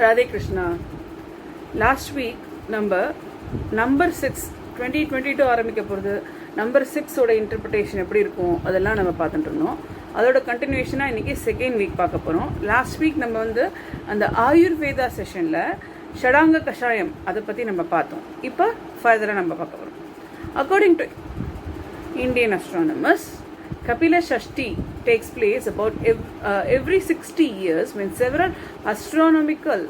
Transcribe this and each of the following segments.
Radhe Krishna last week நம்ம number six twenty twenty two ஆரம்பிக்க போகிறது நம்பர் சிக்ஸோட இன்டர்பிரிட்டேஷன் எப்படி இருக்கும் அதெல்லாம் நம்ம பார்த்துட்டு இருந்தோம். அதோட கண்டினியூஷனாக இன்றைக்கி செகண்ட் வீக் பார்க்க போகிறோம் லாஸ்ட் வீக் நம்ம வந்து அந்த ஆயுர்வேதா செஷனில் ஷடாங்க கஷாயம் அதை பற்றி நம்ம பார்த்தோம். இப்போ ஃபர்தராக நம்ம பார்க்க போகிறோம் according to Indian astronomers Kapila Shashti takes place about ev- uh, every 60 years when several astronomical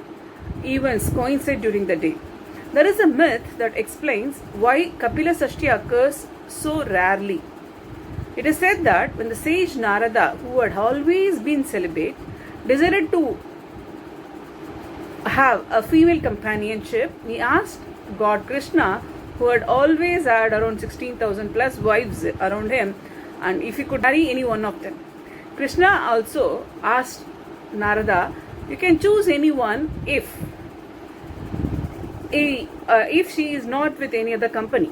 events coincide during the day. There is a myth that explains why Kapila Shashti occurs so rarely. It is said that when the sage Narada, who had always been celibate, decided to have a female companionship, he asked God Krishna, who had always had around 16,000 plus wives around him, and if he could marry any one of them. Krishna also asked Narada, You can choose anyone if. a- uh, if she is not with any other company.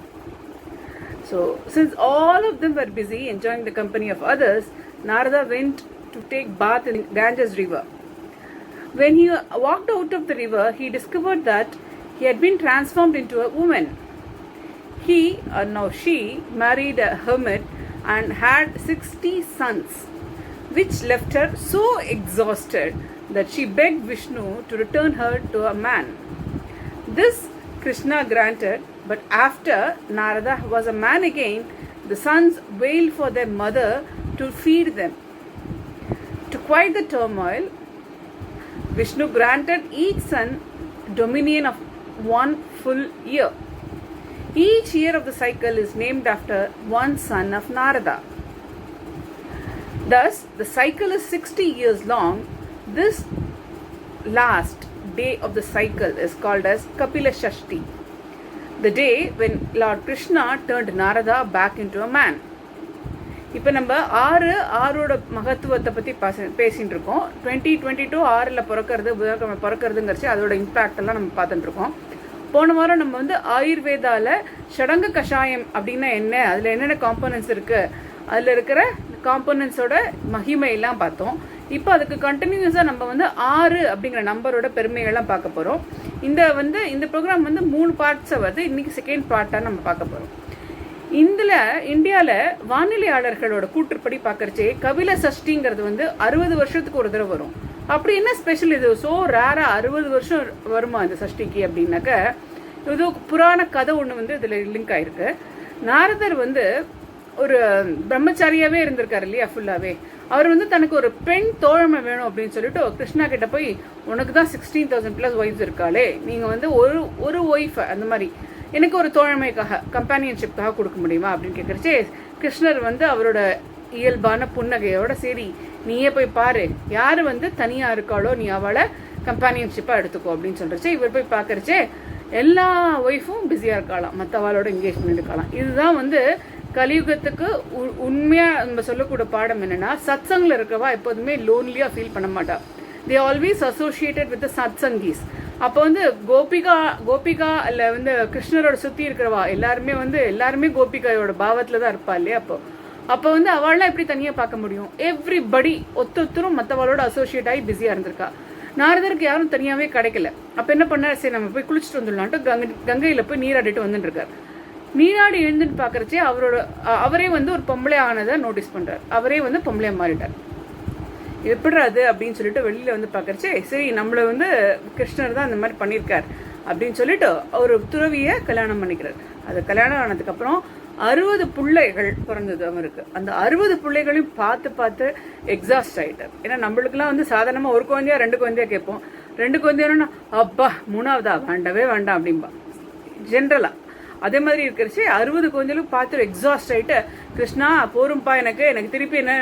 So, since all of them were busy enjoying the company of others, Narada went to take bath in Ganges river. When he walked out of the river, he discovered that he had been transformed into a woman. He, or now she, married a hermit and had 60 sons, which left her so exhausted that she begged Vishnu to return her to a man. This Krishna granted, but after Narada was a man again, the sons wailed for their mother to feed them. To quiet the turmoil, Vishnu granted each son dominion of one full year. Each year of the cycle is named after one son of Narada. Thus, the cycle is 60 years long. This last day of the cycle is called as Kapila Shashti, the day when Lord Krishna turned Narada back into a man. இப்போ நம்ம ஆறு ஆறோட மகத்துவத்தை பற்றி பேச பேசிகிட்டு இருக்கோம் twenty twenty two ஆறில் பிறக்கிறது புதன்கிழமை பிறக்கிறதுங்கிறச்சு அதோட இம்பேக்ட் எல்லாம் நம்ம பார்த்துட்டு இருக்கோம் போன வாரம் நம்ம வந்து ஆயுர்வேதாவில் சடங்கு கஷாயம் அப்படின்னா என்ன? அதில் என்னென்ன காம்போனன்ட்ஸ் இருக்குது அதில் இருக்கிற காம்போனன்ட்ஸோட மகிமையெல்லாம் பார்த்தோம். இப்போ அதுக்கு கண்டினியூஸாக நம்ம வந்து ஆறு அப்படிங்கிற நம்பரோட பெருமைகள்லாம் பார்க்க போகிறோம் இந்த வந்து இந்த ப்ரோக்ராம் வந்து மூணு பார்ட்ஸை வந்து இன்றைக்கி செகண்ட் பார்ட்டாக நம்ம பார்க்க போகிறோம் இதில் இந்தியாவில் வானிலையாளர்களோட கூற்றுப்படி பார்க்குறச்சே கபில சஷ்டிங்கிறது வந்து அறுபது வருஷத்துக்கு ஒரு தடவை வரும். அப்படி என்ன ஸ்பெஷல் இது? ஸோ ரேராக அறுபது வருஷம் வருமா இந்த சஷ்டிக்கு அப்படின்னாக்க இது புராண கதை ஒன்று வந்து இதில் லிங்க் ஆயிருக்கு. நாரதர் வந்து ஒரு பிரம்மச்சாரியாவே இருந்திருக்காரு இல்லையா ஃபுல்லாவே அவர் வந்து தனக்கு ஒரு பெண் தோழமை வேணும் அப்படின்னு சொல்லிட்டு கிருஷ்ணா கிட்ட போய் உனக்கு தான் சிக்ஸ்டீன் தௌசண்ட் பிளஸ் ஒய்ஃப்ஸ் இருக்காளே. நீங்கள் வந்து ஒரு ஒரு ஒய்ஃப் அந்த மாதிரி. எனக்கு ஒரு தோழமைக்காக கம்பானியன்ஷிப்காக கொடுக்க முடியுமா? அப்படின்னு கேட்குறச்சே கிருஷ்ணர் வந்து அவரோட இயல்பான புன்னகையோட சரி நீயே போய் பாரு. யார் வந்து தனியாக இருக்காளோ நீ அவளை கம்பானியன்ஷிப்பாக எடுத்துக்கோ அப்படின்னு சொல்கிறச்சே இவர் போய் பார்க்குறச்சே எல்லா ஒய்ஃபும் பிஸியாக இருக்கலாம் மற்றவாளோட என்கேஜ்மெண்ட் இருக்கலாம் இதுதான் வந்து கலியுகத்துக்கு உ- உண்மையாக நம்ம சொல்லக்கூடிய பாடம் என்னென்னா சத்சங்கில் இருக்கவா எப்போதுமே லோன்லியாக ஃபீல் பண்ண மாட்டா. They always associated with satsangis அப்போ வந்து கோபிகா கோபிகா இல்லை வந்து கிருஷ்ணரோட சுற்றி இருக்கிறவா எல்லாருமே வந்து எல்லாருமே கோபிகாயோட பாவத்தில் தான் இருப்பா இல்லையா அப்போ. அப்போ வந்து அவள்லாம் எப்படி தனியாக பார்க்க முடியும்? எவ்ரிபடி ஒத்தொத்தரும் மற்றவளோட அசோசியேட் ஆகி பிஸியாக இருந்திருக்கா? நாரதருக்கு யாரும் தனியாகவே கிடைக்கல. அப்போ என்ன பண்ணார்? சரி நம்ம போய் குளிச்சுட்டு வந்துடலான்ட்டு கங்கை கங்கையில் போய் நீராடிட்டு வந்துட்டுருக்கார் நீராடி எழுந்துட்டு பார்க்குறச்சே அவரோட அவரே வந்து ஒரு பொம்பளை ஆனதை நோட்டீஸ் பண்ணுறார் அவரே வந்து பொம்பளையாக மாறிட்டார். எப்படி அது அப்படின்னு சொல்லிட்டு வெளியில் வந்து பார்க்கறச்சே சரி நம்மளை வந்து கிருஷ்ணர் தான் இந்த மாதிரி பண்ணியிருக்கார் அப்படின்னு சொல்லிட்டு ஒரு துறவியை கல்யாணம் பண்ணிக்கிறார். அது கல்யாணம் ஆனதுக்கப்புறம் அறுபது பிள்ளைகள் பிறந்தது அவருக்கு. அந்த அறுபது பிள்ளைகளையும் பார்த்து பார்த்து எக்ஸாஸ்ட் ஆயிட்டார். ஏன்னா நம்மளுக்குலாம் வந்து சாதாரணமாக ஒரு குழந்தையா ரெண்டு குழந்தையா கேட்போம். ரெண்டு குழந்தையா அப்பா மூணாவதா? வேண்டவே வேண்டாம் அப்படிம்பா. ஜென்ரலாக அதே மாதிரி இருக்கிறச்சு அறுபது குழந்தைகளும் பார்த்து எக்ஸாஸ்ட் ஆயிட்டு கிருஷ்ணா போரும்பா எனக்கு. எனக்கு திருப்பி என்ன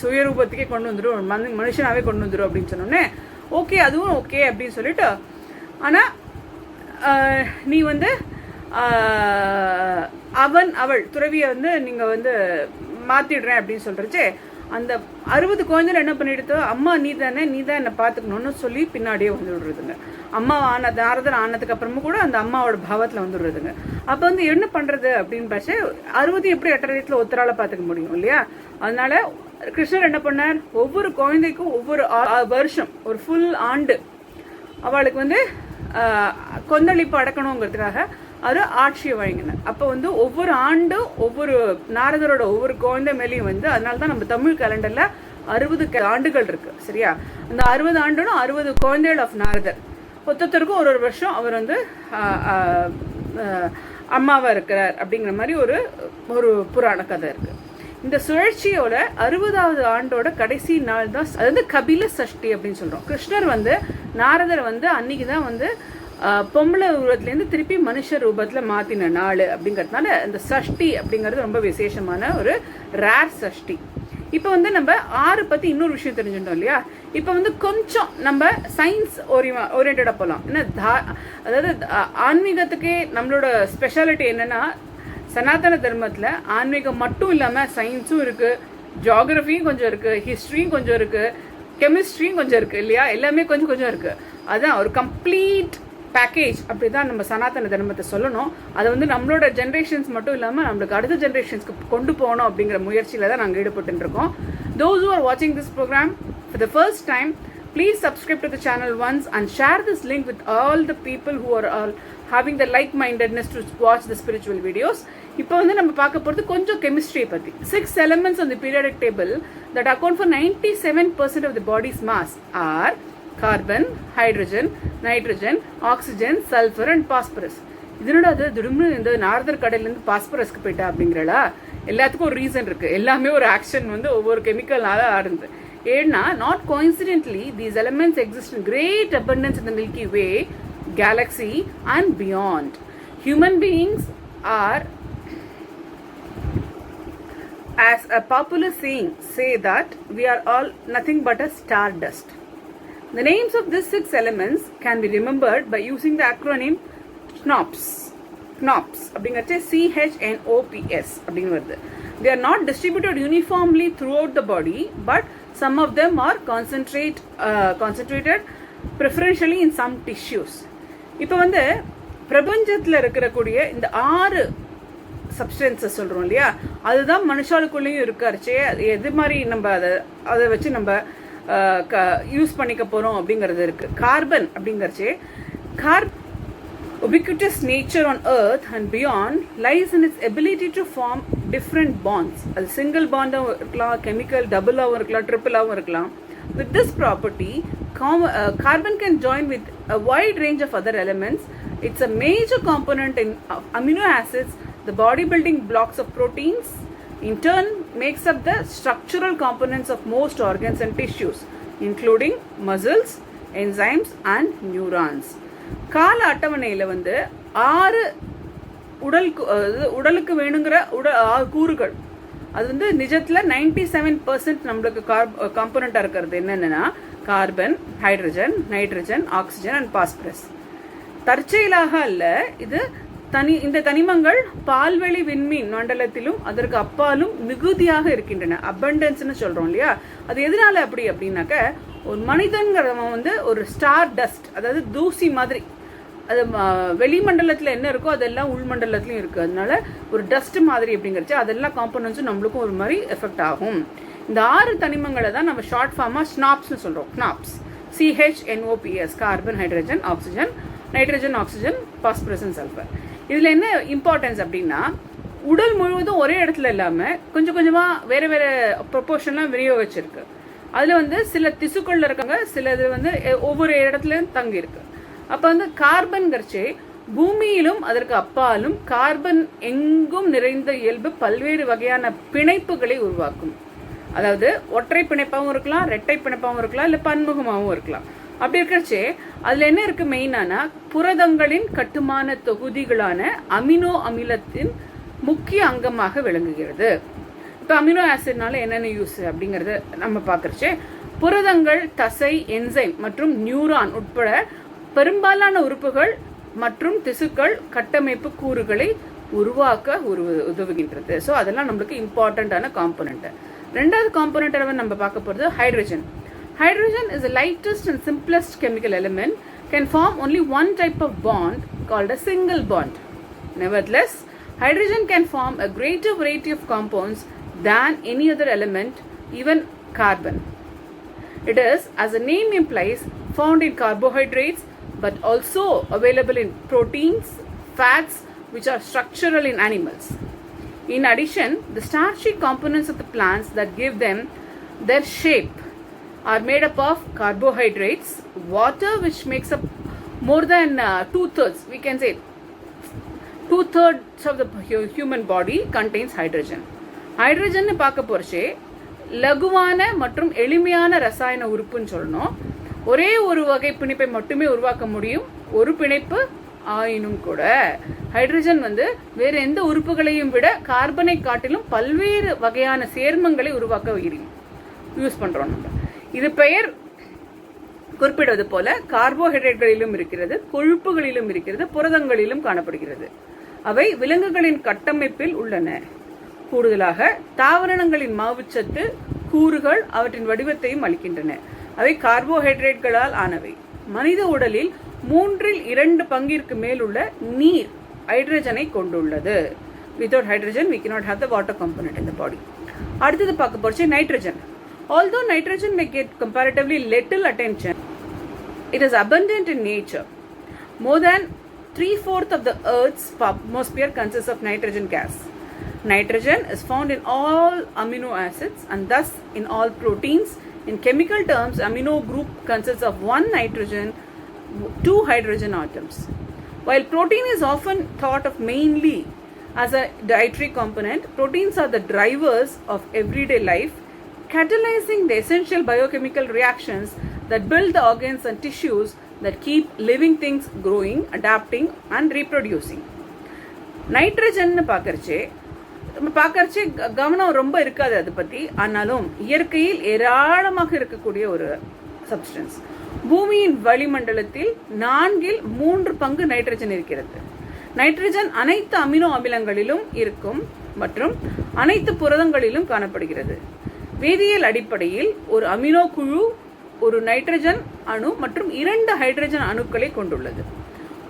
சுயரூபத்துக்கே கொண்டு வந்துடும் மனு மனுஷனாகவே கொண்டு வந்துடும் அப்படின்னு சொன்னோடனே ஓகே அதுவும் ஓகே அப்படின்னு சொல்லிட்டு ஆனால் நீ வந்து அவன் அவள் துறவியை வந்து நீங்கள் வந்து மாற்றிடுறேன் அப்படின்னு சொல்கிறச்சே அந்த அறுபது குழந்தைகள் என்ன பண்ணிடுதோ அம்மா நீ தானே நீ தான் என்னை பார்த்துக்கணும்னு சொல்லி பின்னாடியே வந்து விடுறதுங்க. அம்மா ஆன நாரதன் ஆனதுக்கு அப்புறமும் கூட அந்த அம்மாவோட பாவத்தில் வந்து விடுறதுங்க. வந்து என்ன பண்ணுறது அப்படின்னு பார்த்து அறுபது எப்படி எட்டரையத்துல ஒத்தரால் பார்த்துக்க முடியும் இல்லையா? அதனால கிருஷ்ணர் என்ன பண்ணார்? ஒவ்வொரு குழந்தைக்கும் ஒவ்வொரு வருஷம் ஒரு ஃபுல் ஆண்டு அவளுக்கு வந்து கொந்தளிப்பு அடக்கணுங்கிறதுக்காக அவர் ஆட்சியை வழங்கினார் அப்போ வந்து ஒவ்வொரு ஆண்டும் ஒவ்வொரு நாரதரோட ஒவ்வொரு குழந்தை மேலேயும் வந்து அதனால தான் நம்ம தமிழ் கேலண்டரில் அறுபது ஆண்டுகள் இருக்கு சரியா? அந்த அறுபது ஆண்டுனும் அறுபது குழந்தைகள் ஆஃப் நாரதர். ஒத்தொத்தருக்கும் ஒரு ஒரு வருஷம் அவர் வந்து அம்மாவாக இருக்கிறார் அப்படிங்கிற மாதிரி ஒரு ஒரு புராண கதை இருக்கு. இந்த சுழற்சியோட அறுபதாவது ஆண்டோட கடைசி நாள் தான் அது வந்து கபில சஷ்டி அப்படின்னு சொல்றோம். கிருஷ்ணர் வந்து நாரதர் வந்து அன்னைக்கு தான் வந்து பொம்பளை உருவத்திலேருந்து திருப்பி மனுஷ ரூபத்தில் மாற்றின நாள் அப்படிங்கிறதுனால இந்த சஷ்டி அப்படிங்கிறது ரொம்ப விசேஷமான ஒரு ரேர் சஷ்டி. இப்போ வந்து நம்ம ஆறு பற்றி இன்னொரு விஷயம் தெரிஞ்சுட்டோம் இல்லையா? இப்போ வந்து கொஞ்சம் நம்ம சயின்ஸ் ஓரியமா ஓரியன்டாக போகலாம் ஏன்னா தா- அதாவது ஆன்மீகத்துக்கே நம்மளோட ஸ்பெஷாலிட்டி என்னென்னா சனாதன தர்மத்தில் ஆன்மீகம் மட்டும் இல்லாமல் சயின்ஸும் இருக்குது ஜியாகிரஃபியும் கொஞ்சம் இருக்குது ஹிஸ்ட்ரியும் கொஞ்சம் இருக்குது கெமிஸ்ட்ரியும் கொஞ்சம் இருக்குது இல்லையா? எல்லாமே கொஞ்சம் கொஞ்சம் இருக்குது அதுதான் ஒரு கம்ப்ளீட் பேக்கேஜ் அப்படி தான் நம்ம சனாதன தர்மத்தை சொல்லணும் அதை வந்து நம்மளோட ஜென்ரேஷன்ஸ் மட்டும் இல்லாமல் நம்மளுக்கு அடுத்த ஜென்ரேஷன்ஸ்க்கு கொண்டு போகணும் அப்படிங்கிற முயற்சியில் தான் நாங்கள் ஈடுபட்டுருக்கோம் தோஸ் ஹூ ஆர் வாட்சிங் this programme for the first time please subscribe to the channel once and share this link with all the people who are all having the like mindedness to watch the spiritual videos இப்போ வந்து நம்ம பார்க்க போகிறது கொஞ்சம் கெமிஸ்ட்ரியை பற்றி six elements on the periodic table that account for ninety seven percent of the body's mass are carbon hydrogen nitrogen oxygen sulphur and phosphorus. இதனோட அது திடும்னு இந்த நார்தர் கடையிலேருந்து பாஸ்பரஸ்க்கு போயிட்டா அப்படிங்கிறடா எல்லாத்துக்கும் ஒரு ரீசன் இருக்கு. எல்லாமே ஒரு ஆக்ஷன் வந்து ஒவ்வொரு கெமிக்கல்னால ஆடுது. ஏன்னா not coincidentally these elements exist in great abundance இந்த milky way galaxy and beyond human beings are as a popular saying say that we are all nothing but a stardust the names of these six elements can be remembered by using the acronym SNOPS. SNOPS அப்படிங்கிறது CHNOPS அப்படின்னு வருது they are not distributed uniformly throughout the body but some of them are concentrate uh, concentrated preferentially in some tissues இப்போ வந்து பிரபஞ்சத்தில் இருக்கக்கூடிய இந்த ஆறு சப்ஸ்டன்ஸை சொல்கிறோம் இல்லையா அதுதான் மனுஷாளுக்குள்ளேயும் இருக்காருச்சே அது எது மாதிரி நம்ம அதை அதை வச்சு நம்ம க யூஸ் பண்ணிக்க போகிறோம் அப்படிங்கிறது இருக்குது கார்பன் அப்படிங்கிறச்சு கார் ubiquitous nature on earth and beyond lies in its ability to form different bonds அது சிங்கிள் பாண்டாகவும் இருக்கலாம் கெமிக்கல் டபுளாகவும் இருக்கலாம் ட்ரிப்பிளாகவும் இருக்கலாம் with this property carbon can join with a wide range of other elements it's a major component in amino acids the body building blocks of proteins in turn makes up the structural components of most organs and tissues including muscles enzymes and neurons. கால அட்டவணையில் வந்து ஆறு உடல் அதாவது உடலுக்கு வேணுங்கிற உடல் ஆறு கூறுகள். அது வந்து நிஜத்தில் நைன்டி செவன் பர்சன்ட் நம்மளுக்கு கார்ப் காம்பனண்ட்டாக இருக்கிறது. என்னென்னா carbon hydrogen nitrogen oxygen and phosphorus தற்செயலாக அல்ல இது தனி இந்த தனிமங்கள் பால்வெளி விண்மீன் மண்டலத்திலும் அதற்கு அப்பாலும் மிகுதியாக இருக்கின்றன. அபண்டன்ஸ்னு சொல்றோம் இல்லையா? அது எதனால அப்படி அப்படின்னாக்க ஒரு மனிதன்கிறவன் வந்து ஒரு ஸ்டார் டஸ்ட் அதாவது தூசி மாதிரி. அது வெளிமண்டலத்தில் என்ன இருக்கோ அதெல்லாம் உள்மண்டலத்துலையும் இருக்குது அதனால ஒரு டஸ்ட் மாதிரி அப்படிங்கிறச்சு அதெல்லாம் காம்பனன்ஸும் நம்மளுக்கும் ஒரு மாதிரி எஃபெக்ட் ஆகும். இந்த ஆறு தனிமங்களை தான் நம்ம ஷார்ட் ஃபார்மாக ஸ்னாப்ஸ்னு சொல்கிறோம் snaps CHNOPS carbon hydrogen oxygen nitrogen oxygen phosphorus and sulphur இதில் என்ன இம்பார்ட்டன்ஸ் அப்படின்னா உடல் முழுவதும் ஒரே இடத்துல இல்லாமல் கொஞ்சம் கொஞ்சமாக வேறு வேறு ப்ரொப்போர்ஷன்லாம் விநியோகிச்சிருக்கு. அதில் வந்து சில திசுக்களில் இருக்காங்க சில இது வந்து ஒவ்வொரு இடத்துலையும் தங்கியிருக்கு. அப்போ வந்து கார்பன் கார்பன்கிறச்சே பூமியிலும் அதற்கு அப்பாலும் கார்பன் எங்கும் நிறைந்த இயல்பு பல்வேறு வகையான பிணைப்புகளை உருவாக்கும். அதாவது ஒற்றை பிணைப்பாகவும் இருக்கலாம் ரெட்டை பிணைப்பாகவும் இருக்கலாம் இல்லை பன்முகமாகவும் இருக்கலாம். அப்படி இருக்கிறச்சே அதில் என்ன இருக்கு மெயினானா புரதங்களின் கட்டுமான தொகுதிகளான அமினோ அமிலத்தின் முக்கிய அங்கமாக விளங்குகிறது. இப்போ அமினோ ஆசிட்னால என்னென்ன யூஸ் அப்படிங்கறத நம்ம பார்க்கறச்சே புரதங்கள் தசை என்சைம் மற்றும் நியூரான் உட்பட பெரும்பாலான உறுப்புகள் மற்றும் திசுக்கள் கட்டமைப்பு கூறுகளை உருவாக்க உருவ- உதவுகின்றது. ஸோ அதெல்லாம் நம்மளுக்கு இம்பார்ட்டண்ட்டான காம்பனண்ட்டு ரெண்டாவது காம்பனண்ட்டை நம்ம பார்க்க போகிறது hydrogen Hydrogen is the lightest and simplest chemical element, can form only one type of bond called a single bond. Nevertheless, hydrogen can form a greater variety of compounds than any other element, even carbon. It is, as the name implies, found in carbohydrates but also available in proteins, fats, which are structural in animals. In addition, the starchy components of the plants that give them their shape are made up of carbohydrates, water, which makes up more than uh, two thirds, we can say two thirds of the body human body contains hydrogen. Hydrogen பார்க்க போறச்சே லகுவான மற்றும் எளிமையான ரசாயன உறுப்புன்னு சொல்லணும். ஒரே ஒரு வகை பிணைப்பை மட்டுமே உருவாக்க முடியும். ஒரு பிணைப்பு ஆயினும் கூட. ஹைட்ரஜன் வந்து வேற எந்த உறுப்புகளையும் விட கார்பனை காட்டிலும் பல்வேறு வகையான சேர்மங்களை உருவாக்க யூஸ் பண்ணுறோம் நம்ம. இது பெயர் குறிப்பிடுவது போல கார்போஹைட்ரேட்களிலும் இருக்கிறது கொழுப்புகளிலும் இருக்கிறது புரதங்களிலும் காணப்படுகிறது. அவை விலங்குகளின் கட்டமைப்பில் உள்ளன. கூடுதலாக தாவரங்களின் மாவுச்சத்து கூறுகள் அவற்றின் வடிவத்தையும் அளிக்கின்றன. அவை கார்போஹைட்ரேட்களால் ஆனவை. மனித உடலில் மூன்றில் இரண்டு பங்கிற்கு மேல் உள்ள நீர் ஹைட்ரஜனை கொண்டுள்ளது. Without hydrogen we cannot not have the water component இந்த பாடி அடுத்தது பார்க்க போச்சு nitrogen. Although nitrogen may get comparatively little attention it is abundant in nature. More than three fourths of the earth's atmosphere consists of nitrogen gas. Nitrogen is found in all amino acids and thus in all proteins. In chemical terms amino group consists of one nitrogen two hydrogen atoms. While protein is often thought of mainly as a dietary component, proteins are the drivers of everyday life, catalyzing the essential biochemical reactions that build the organs and tissues that keep living things growing, adapting, and reproducing. Nitrogen பார்க்கறச்சே நம்ம பார்க்கறச்சே க- கவனம் ரொம்ப இருக்காது அதை பற்றி ஆனாலும் இயற்கையில் ஏராளமாக இருக்கக்கூடிய ஒரு சப்ஸ்டன்ஸ் பூமியின் வளிமண்டலத்தில் நான்கில் மூன்று பங்கு நைட்ரஜன் இருக்கிறது. நைட்ரஜன் அனைத்து அமினோ அமிலங்களிலும் இருக்கும் மற்றும் அனைத்து புரதங்களிலும் காணப்படுகிறது. வேதியியல் அடிப்படையில் ஒரு அமினோ குழு ஒரு நைட்ரஜன் அணு மற்றும் இரண்டு ஹைட்ரஜன் அணுக்களை கொண்டுள்ளது.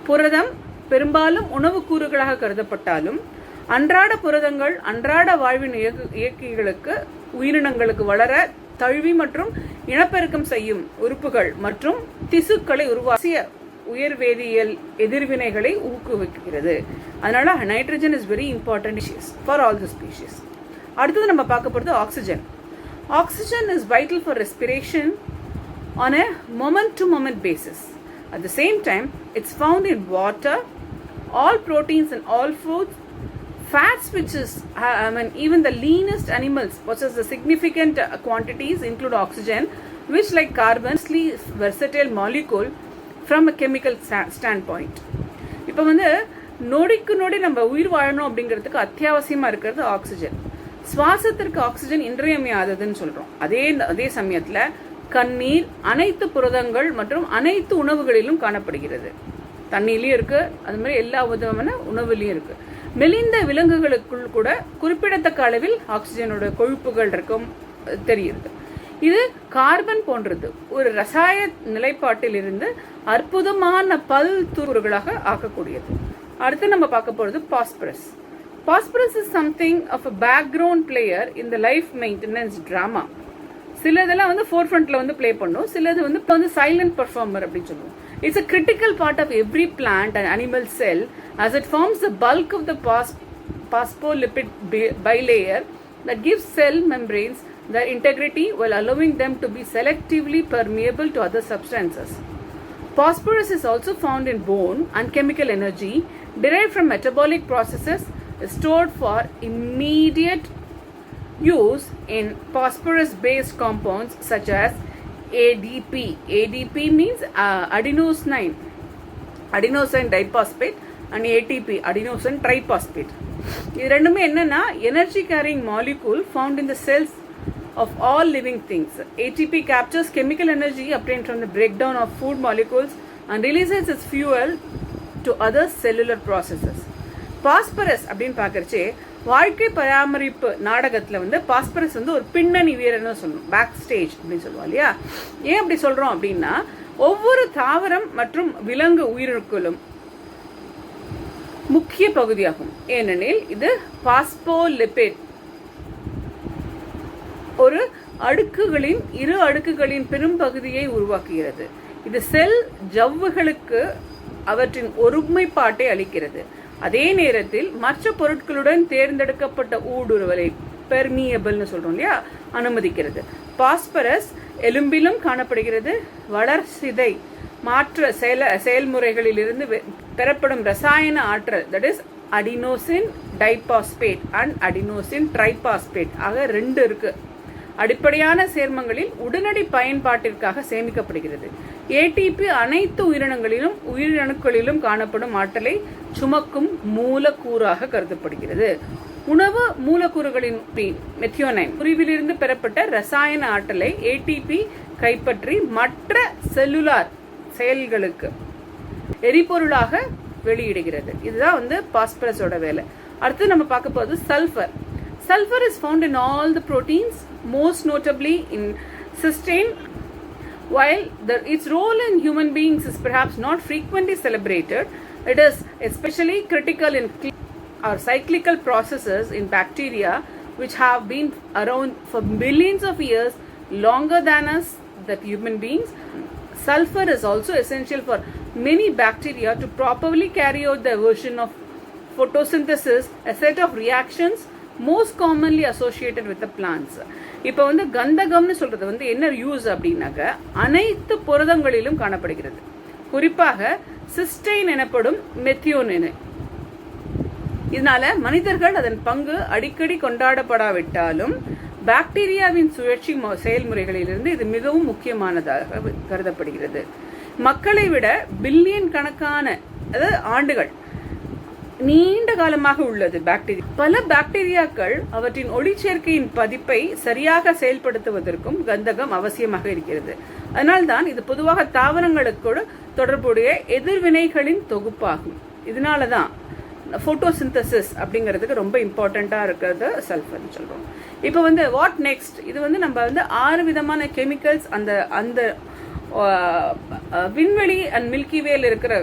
புரதம் பெரும்பாலும் உணவு கூறுகளாக கருதப்பட்டாலும் அன்றாட புரதங்கள் அன்றாட வாழ்வின் இயக்கு- இயக்கிகளுக்கு உயிரினங்களுக்கு வளர தழுவி மற்றும் இனப்பெருக்கம் செய்யும் உறுப்புகள் மற்றும் திசுக்களை உருவாக்கிய உயர் வேதியியல் எதிர்வினைகளை ஊக்குவிக்கிறது. அதனால nitrogen is very important for all the species அடுத்தது நம்ம பார்க்க போகிறது oxygen oxygen is vital for respiration on a moment to moment basis. At the same time, it's found in water, all proteins and all foods, fats, which is, uh, I mean, even the leanest animals possess the significant uh, quantities, include oxygen, which, like carbon, is a versatile molecule from a chemical sta- standpoint. இப்போ வந்து நொடிக்கு நொடி நம்ம உயிர் வாழணும் அப்படிங்கிறதுக்கு அத்தியாவசியமா இருக்கிறது oxygen சுவாசத்திற்கு oxygen இன்றியமையாததுன்னு சொல்றோம். அதே அதே சமயத்துல கண்ணீர் அனைத்து புரதங்கள் மற்றும் அனைத்து உணவுகளிலும் காணப்படுகிறது. தண்ணிலையும் இருக்கு அது மாதிரி எல்லா விதமான உணவுலையும் இருக்கு. மெலிந்த விலங்குகளுக்குள் கூட குறிப்பிடத்தக்க அளவில் ஆக்சிஜனோட கொழுப்புகள் இருக்கும் தெரியுது. இது கார்பன் போன்றது. ஒரு ரசாய நிலைப்பாட்டில் இருந்து அற்புதமான பல் தூறுகளாக ஆக்கக்கூடியது. அடுத்து நம்ம பார்க்க போறது phosphorus Phosphorus is something of a background player in the life maintenance drama சில இதெல்லாம் வந்து ஃபோர் ஃப்ரண்ட்ல வந்து ப்ளே பண்ணும் சிலது வந்து இப்போ வந்து சைலண்ட் பர்ஃபார்மர் அப்படின்னு சொல்லுவோம் it's a critical part of every plant and animal cell as it forms the bulk of the pos- phospholipid bi- bilayer that gives cell membranes their integrity while allowing them to be selectively permeable to other substances. Phosphorus is also found in bone and chemical energy derived from metabolic processes is stored for immediate use in phosphorus based compounds such as ADP. ADP means uh, adenosine, adenosine diphosphate and ATP, adenosine triphosphate. இது ரெண்டுமே என்னன்னா energy carrying molecule found in the cells of all living things. ATP captures chemical energy obtained from the breakdown of food molecules and releases its fuel to other cellular processes. phosphorus அப்படின்னு பார்க்கறச்சே வாழ்க்கை பராமரிப்பு நாடகத்தில் வந்து phosphorus வந்து ஒரு பின்னணி வீரர்னு சொல்லணும். பேக் ஸ்டேஜ் அப்படின்னு சொல்லுவோம் இல்லையா? ஏன் அப்படி சொல்கிறோம் அப்படின்னா ஒவ்வொரு தாவரம் மற்றும் விலங்கு உயிரினுக்களும் முக்கிய பகுதியாகும். ஏனெனில் இது பாஸ்போலிபிட். ஒரு அடுக்குகளின் இரு அடுக்குகளின் பெரும்பகுதியை உருவாக்குகிறது. இது செல் ஜவ்வுகளுக்கு அவற்றின் ஒருமைப்பாட்டை அளிக்கிறது. அதே நேரத்தில் மற்ற பொருட்களுடன் தேர்ந்தெடுக்கப்பட்ட ஊடுருவலை பெர்மியபிள்னு சொல்கிறோம் இல்லையா? அனுமதிக்கிறது. பாஸ்பரஸ் எலும்பிலும் காணப்படுகிறது. வளர்சிதை மாற்ற செயல செயல்முறைகளிலிருந்து பெறப்படும் ரசாயன ஆற்றல் that is adenosine diphosphate and adenosine triphosphate ஆக ரெண்டு இருக்கு. அடிப்படையான சேர்மங்களில் உடனடி பயன்பாட்டிற்காக சேமிக்கப்படுகிறது. ஏடிபி அனைத்து உயிரினங்களிலும் உயிரணுக்களிலும் காணப்படும் ஆற்றலை சுமக்கும் மூலக்கூறாக கருதப்படுகிறது. உணவு மூலக்கூறுகளின் மெத்தியோனைன் புரிவிலிருந்து பெறப்பட்ட ரசாயன ஆற்றலை ஏடிபி கைப்பற்றி மற்ற செல்லுலார் செயல்களுக்கு எரிபொருளாக வெளியிடுகிறது. இதுதான் வந்து பாஸ்பரஸோட வேலை. அடுத்து நம்ம பார்க்க போகிறது sulphur. Sulphur is found in all the proteins most notably in cysteine While the, its role in human beings is perhaps not frequently celebrated, it is especially critical in or cyclical processes in bacteria which have been around for millions of years longer than us, that human beings. Sulfur is also essential for many bacteria to properly carry out the version of photosynthesis, a set of reactions most commonly associated with the plants. இப்போ வந்து கந்தகம்னு சொல்றது வந்து என்ன use அப்படின்னாக்க அனைத்து புரதங்களிலும் காணப்படுகிறது. குறிப்பாக cysteine எனப்படும் மெத்தியோனின். இதனால மனிதர்கள் அதன் பங்கு அடிக்கடி கொண்டாடப்படாவிட்டாலும் பாக்டீரியாவின் சுழற்சி செயல்முறைகளிலிருந்து இது மிகவும் முக்கியமானதாக கருதப்படுகிறது. மக்களை விட பில்லியன் கணக்கான அதாவது ஆண்டுகள் நீண்ட காலமாக உள்ளது பாக்டீரியா பல பாக்டீரியாக்கள் அவற்றின் ஒளிச்சேர்க்கையின் பதிப்பை சரியாக செயல்படுத்துவதற்கும் கந்தகம் அவசியமாக இருக்கிறது. அதனால்தான் இது பொதுவாக தாவரங்களுக்கு தொடர்புடைய எதிர்வினைகளின் தொகுப்பாகும். இதனால தான் ஃபோட்டோசிந்தசிஸ் அப்படிங்கிறதுக்கு ரொம்ப இம்பார்ட்டண்ட்டாக இருக்கிறது சல்ஃபர்னு சொல்கிறோம் இப்போ வந்து வாட் நெக்ஸ்ட் இது வந்து நம்ம வந்து ஆறு விதமான கெமிக்கல்ஸ் அந்த அந்த விண்வெளி அண்ட் மில்கி வேல இருக்கிற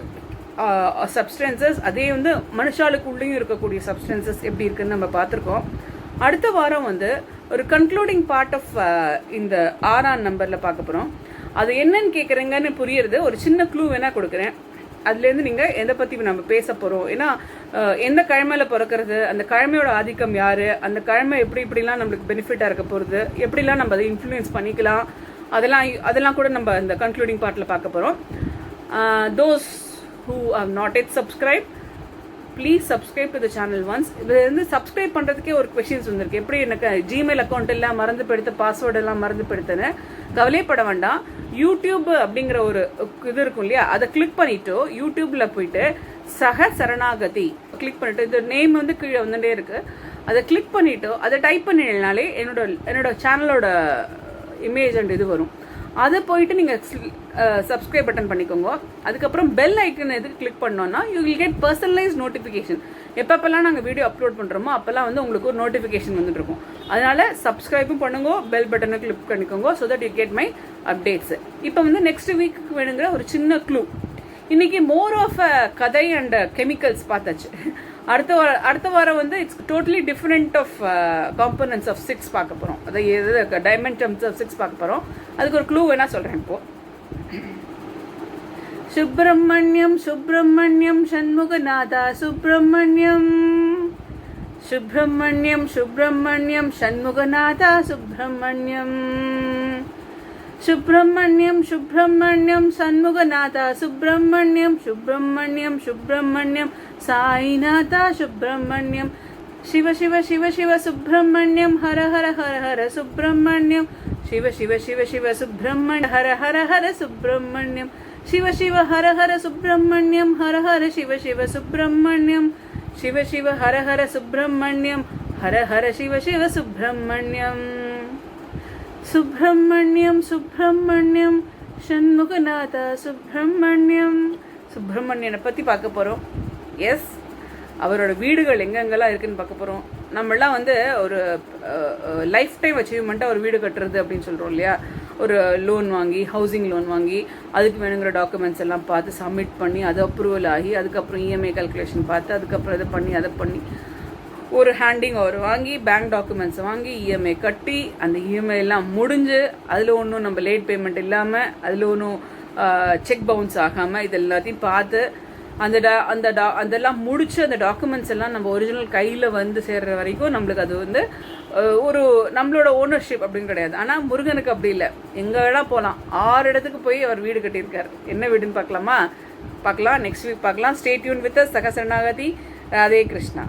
சப்ஸ்டன்சஸ் அதே வந்து மனுஷாளுக்குள்ளேயும் இருக்கக்கூடிய சப்ஸ்டன்சஸ் எப்படி இருக்குன்னு நம்ம பார்த்துருக்கோம். அடுத்த வாரம் வந்து ஒரு கன்க்ளூடிங் பார்ட் ஆஃப் இந்த ஆறாம் நம்பரில் பார்க்க போகிறோம் அது என்னன்னு கேட்குறீங்கன்னு புரியுறது. ஒரு சின்ன க்ளூ வேணால் கொடுக்குறேன். அதுலேருந்து நீங்கள் எதை பற்றி நம்ம பேச போகிறோம் ஏன்னா எந்த கிழமையில பிறக்கிறது அந்த கிழமையோட ஆதிக்கம் யார் அந்த கிழமை எப்படி இப்படிலாம் நம்மளுக்கு பெனிஃபிட்டாக இருக்க போகிறது எப்படிலாம் நம்ம அதை இன்ஃப்ளூயன்ஸ் பண்ணிக்கலாம் அதெல்லாம் அதெல்லாம் கூட நம்ம இந்த கன்க்ளூடிங் பார்ட்டில் பார்க்க போகிறோம் those who have not yet subscribe please subscribe to the channel once இது வந்து சப்ஸ்கிரைப் பண்ணுறதுக்கே ஒரு கொஷின்ஸ் வந்திருக்கு. எப்படி எனக்கு ஜிமெயில் அக்கௌண்ட் எல்லாம் மறந்து படுத்த பாஸ்வேர்டு எல்லாம் மறந்து படுத்தேன்னு கவலைப்பட வேண்டாம். யூடியூப் அப்படிங்கிற ஒரு இது இருக்கும் இல்லையா? அதை கிளிக் பண்ணிட்டு யூடியூப்பில் போயிட்டு சக சரணாகதி கிளிக் பண்ணிட்டு இந்த நேம் வந்து கீழே வந்துட்டே இருக்கு. அதை கிளிக் பண்ணிட்டு அதை டைப் பண்ணினாலே என்னோட என்னோட சேனலோட இமேஜ் அண்ட் இது வரும். அதை போயிட்டு நீங்கள் சப்ஸ்கிரைப் பட்டன் பண்ணிக்கோங்க. அதுக்கப்புறம் பெல் ஐக்கன் எதுக்கு கிளிக் பண்ணோன்னா you will get personalise notification எப்பப்பெல்லாம் நாங்கள் வீடியோ அப்லோட் பண்ணுறோமோ அப்போல்லாம் வந்து உங்களுக்கு ஒரு நோட்டிஃபிகேஷன் வந்துட்டு இருக்கும் அதனால சப்ஸ்கிரைபும் பண்ணுங்க பெல் பட்டனை கிளிக் பண்ணிக்கோங்க so that you get my updates இப்போ வந்து நெக்ஸ்ட் வீக்கு வேணுங்கிற ஒரு சின்ன க்ளூ இன்னைக்கு மோர் ஆஃப் அ கதை அண்ட் கெமிக்கல்ஸ் பார்த்தாச்சு. அடுத்த வாரம் அடுத்த வாரம் வந்து it's totally different of components of six பார்க்க போகிறோம் அதாவது டைமென்ஷன்ஸ் ஆஃப் சிக்ஸ் பார்க்க போகிறோம் அதுக்கு ஒரு க்ளூ வேணால் சொல்கிறேன் இப்போ. சுப்பிரமணியம் சுப்பிரமணியம் சண்முகநாதா சுப்பிரமணியம். சுப்பிரமணியம் சுப்பிரமணியம் சண்முகநாதா சுப்பிரமணியம். சுப்பிரமணியம் சுப்பிரமணியம் சண்முகநாதா சுப்பிரமணியம் சுப்பிரமணியம் சுப்பிரமணியம் சாய்நாதா சுப்பிரமணியம் சிவ சிவ சிவ சிவ சுப்பிரமணியம் ஹர ஹர ஹர ஹர சுப்பிரமணியம் சிவ சிவ சிவ சிவ சுப்பிரமணிய ஹர ஹர ஹர சுப்பிரமணியம் சிவ சிவ ஹர ஹர சுப்பிரமணியம் ஹர ஹர சிவ சிவ சுப்பிரமணியம் சிவ சிவ ஹர ஹர சுப்பிரமணியம் ஹர ஹர சிவ சிவ சுப்பிரமணியம் சுப்பிரமணியம் சுப்பிரமணியம். சண்முகநாதா சுப்பிரமணியம். சுப்பிரமணியனை பற்றி பார்க்க போகிறோம் எஸ் அவரோட வீடுகள் எங்கெங்கெல்லாம் இருக்குன்னு பார்க்க போகிறோம் நம்மளாம் வந்து ஒரு லைஃப் டைம் அச்சீவ்மெண்ட்டாக ஒரு வீடு கட்டுறது அப்படின்னு சொல்கிறோம் இல்லையா? ஒரு லோன் வாங்கி ஹவுசிங் லோன் வாங்கி அதுக்கு வேணுங்கிற டாக்குமெண்ட்ஸ் எல்லாம் பார்த்து சப்மிட் பண்ணி அது அப்ரூவல் ஆகி அதுக்கப்புறம் இஎம்ஐ கால்குலேஷன் பார்த்து அதுக்கப்புறம் இதை பண்ணி அதை பண்ணி ஒரு ஹேண்டிங் அவர் வாங்கி பேங்க் டாக்குமெண்ட்ஸ் வாங்கி இஎம்ஐ கட்டி அந்த இஎம்ஐ எல்லாம் முடிஞ்சு அதில் ஒன்றும் நம்ம லேட் பேமெண்ட் இல்லாமல் அதில் ஒன்றும் செக் பவுன்ஸ் ஆகாமல் இது எல்லாத்தையும் பார்த்து அந்த டா அந்த டா அதெல்லாம் முடிச்சு அந்த டாக்குமெண்ட்ஸ் எல்லாம் நம்ம ஒரிஜினல் கையில் வந்து சேர்ற வரைக்கும் நம்மளுக்கு அது வந்து ஒரு நம்மளோட ஓனர்ஷிப் அப்படின்னு கிடையாது. ஆனால் முருகனுக்கு அப்படி இல்லை. எங்கே வேணால் போகலாம் ஆறு இடத்துக்கு போய் அவர் வீடு கட்டியிருக்காரு. என்ன வீடுன்னு பார்க்கலாமா? பார்க்கலாம். நெக்ஸ்ட் வீக் பார்க்கலாம். ஸ்டேட்யூன் வித் சகசரணாகதி. ராதே கிருஷ்ணா.